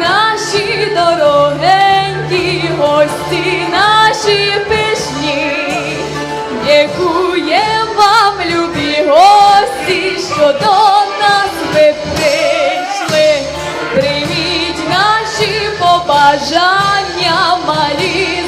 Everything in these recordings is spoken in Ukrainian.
Наші дорогенькі, гості наші пишні, дякуємо вам, любі гості, що до нас ви прийшли. Прийміть наші побажання, малі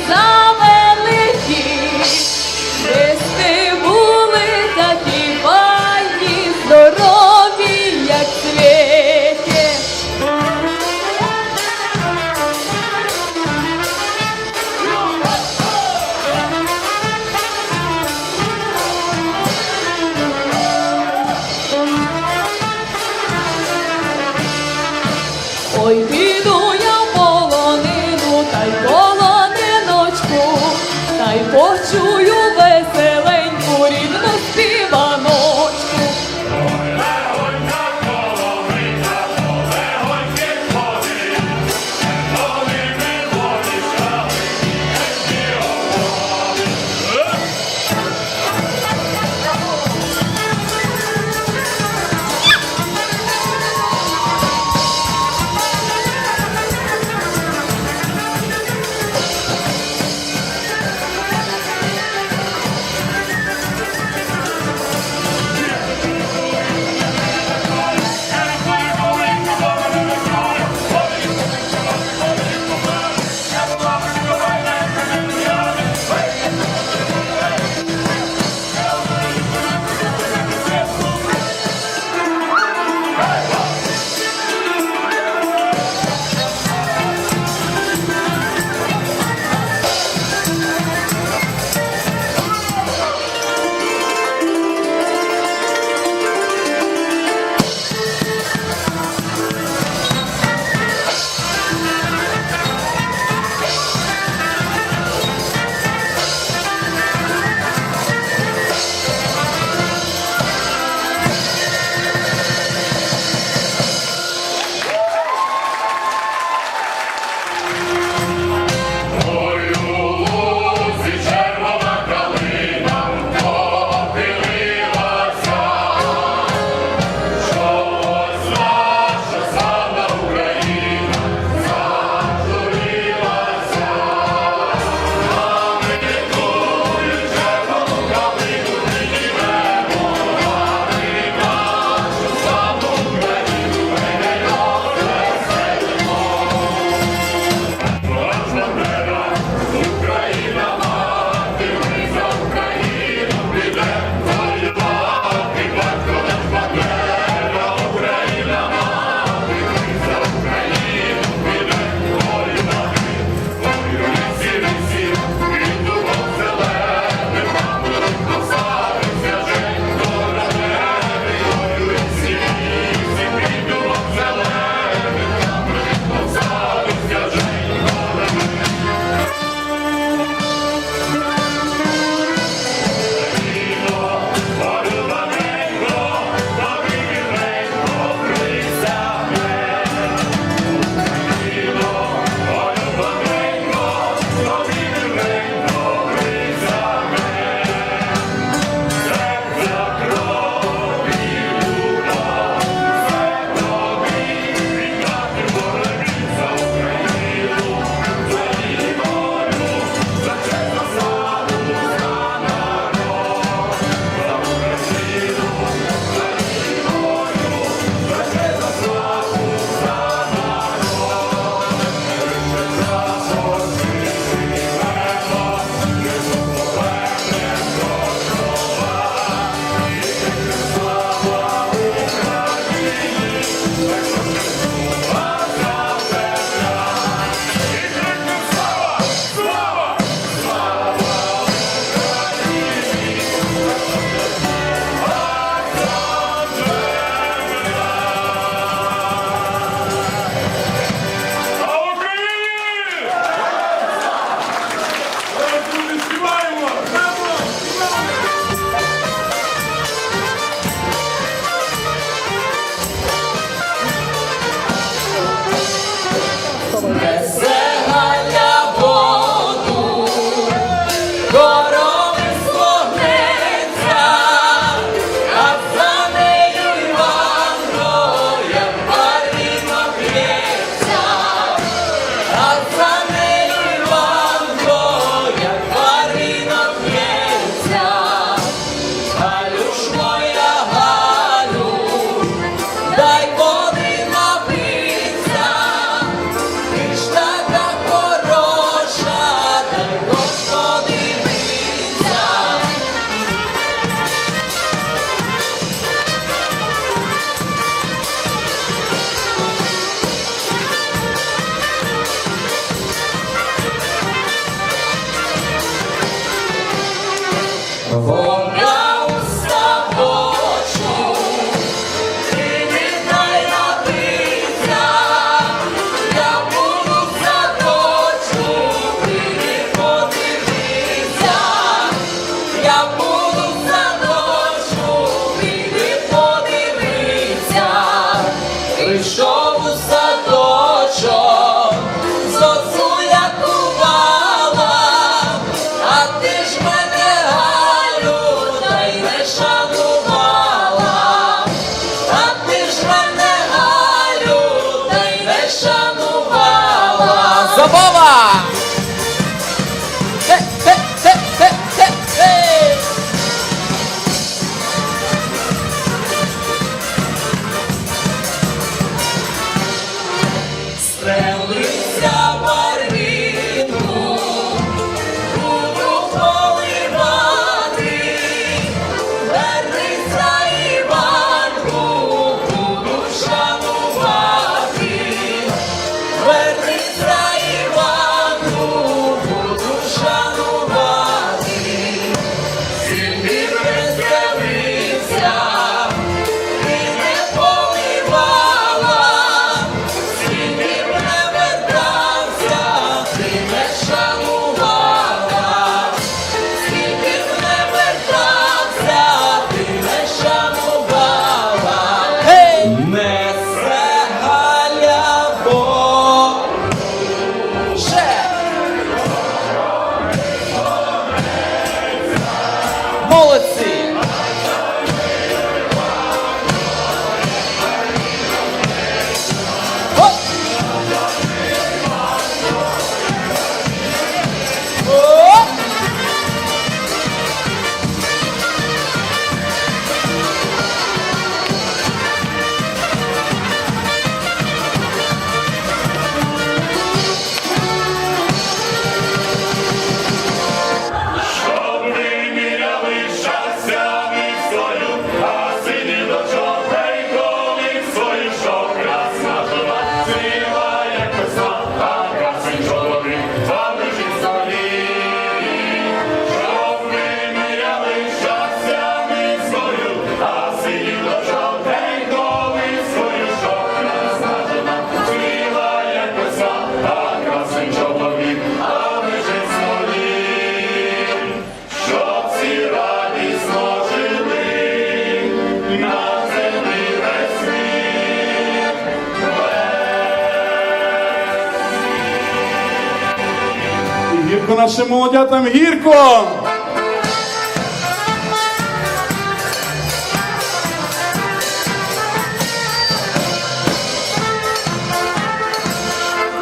нашим молодятам гірко!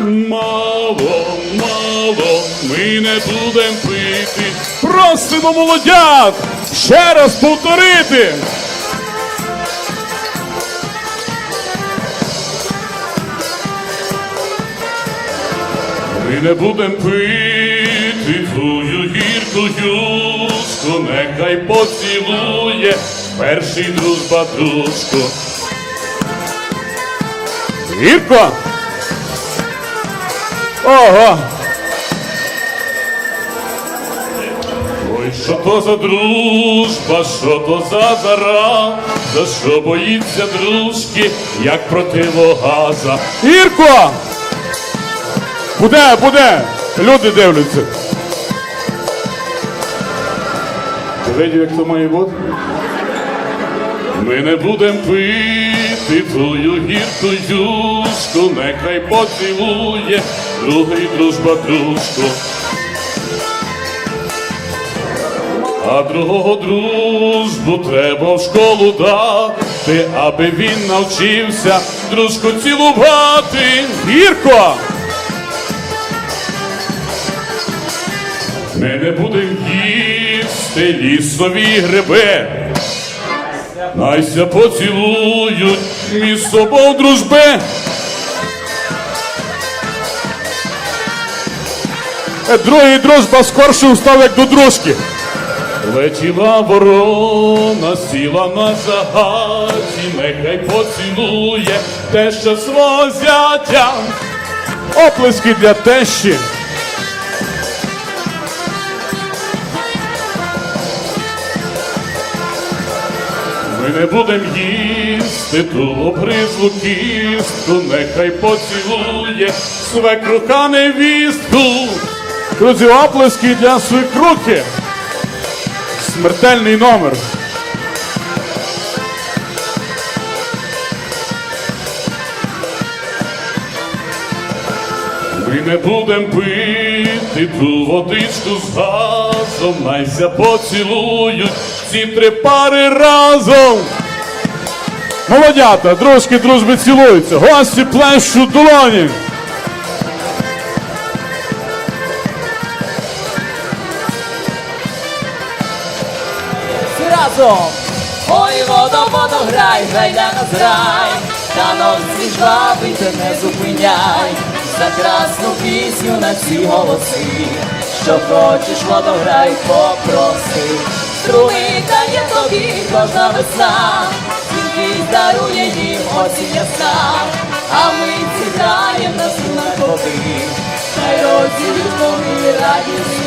Мало, мало, ми не будем пити. Просимо молодят ще раз повторити. Ми не будем пити гірку юшку, нехай поцілує перший дружба дружку. Гірко! Ого! Ой, що то за дружба, що то за зара, за що боїться дружки, як противогаза. Гірко! Буде, буде! Люди дивляться. Ти як то має бути? Ми не будем пити твою гірку юшку, нехай поцілує другий дружба дружку. А другого дружбу треба в школу дати, аби він навчився дружку цілувати. Гірко! Ми не будем їсти лісові гриби. Найся поцілують між собою дружби. Е, Другий дружба скорше устав, як до дружки. Летіла ворона, сіла на загаті, нехай поцілує теща свого зятя. Оплески для тещі. Не будем їсти ту обгризлу кістку, нехай поцілує свекруха невістку. Друзі, оплески для свекрухи. Смертельний номер. Ми не будем пити ту водичку з газом, найся поцілують ці три пари разом. Молодята, дружки дружби цілуються. Гості плещуть долоні. Всі разом. Ой, водо, водо, грай, грай для нас грай, та носі жвавий, ти не зупиняй, за красну пісню на ці голоси, що хочеш, водо, грай, попроси, струми дає тобі кожна весна, тільки дарує їм осінь ясна, а ми зіграємо на струнах води, хай розділють вони радісні.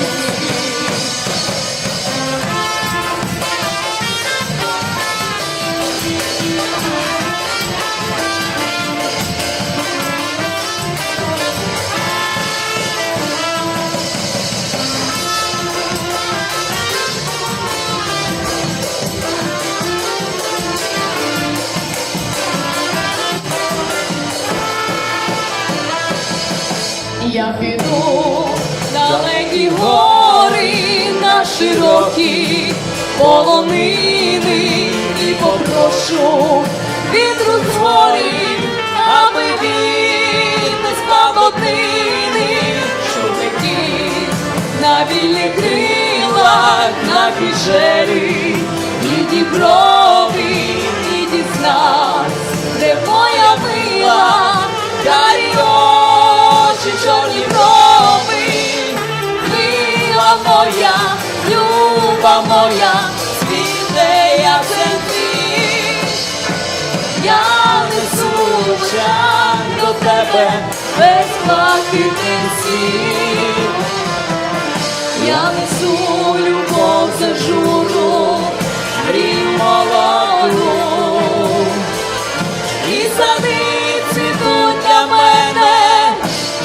Широкі полонини і попрошу вітру з горі, аби він не спав однини, щоб летів на вільних крилах, на піжері, і діброві, і дізнась, де моя мила, карі очі, чорні брови, мила моя, люба моя, світе я твій. Я несу очам до тебе без блакитних сіл. Я несу любов за журу, мрію молоду. І сади цвітуть для мене,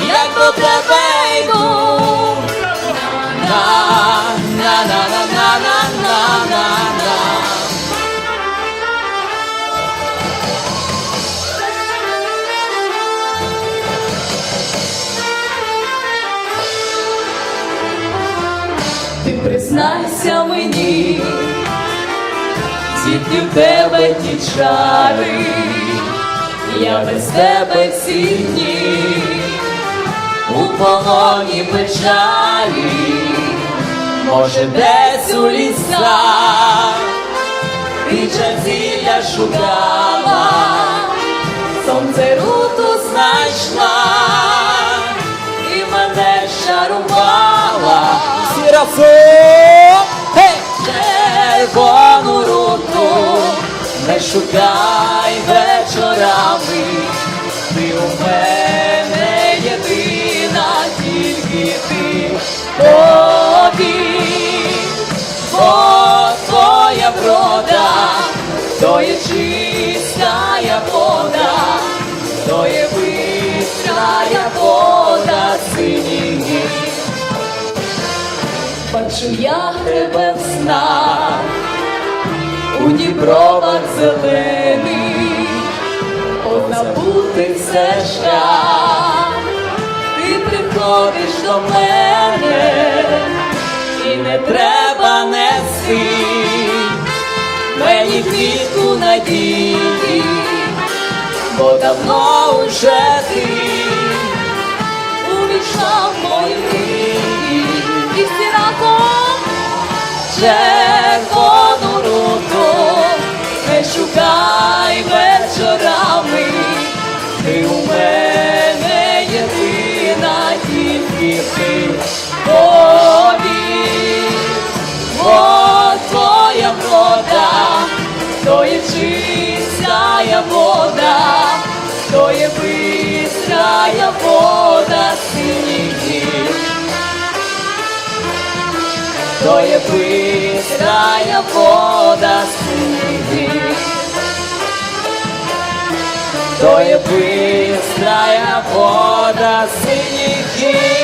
як до тебе Ти признайся мені, звідки в тебе ті чари, я без тебе всі дні, у полоні печалі, може десь у лісах, ти зілля шукала, сонце руту знайшла, і мене шарувала. Всі разом. Червону руку не шукай вечорами, Бачу я тебе в снах, у дібровах зелених, позабути все шлях, ти приходиш до мене, і не треба нести. Мені квітку надії, бо давно уже ти увійшла червону руку не шукай вечорами, ти у мене єдина, тільки ти. Повір, бо твоя врода, то є чистая вода, то є бистрая вода синіх. То є бистрая вода синіх. То є бистрая вода синіх.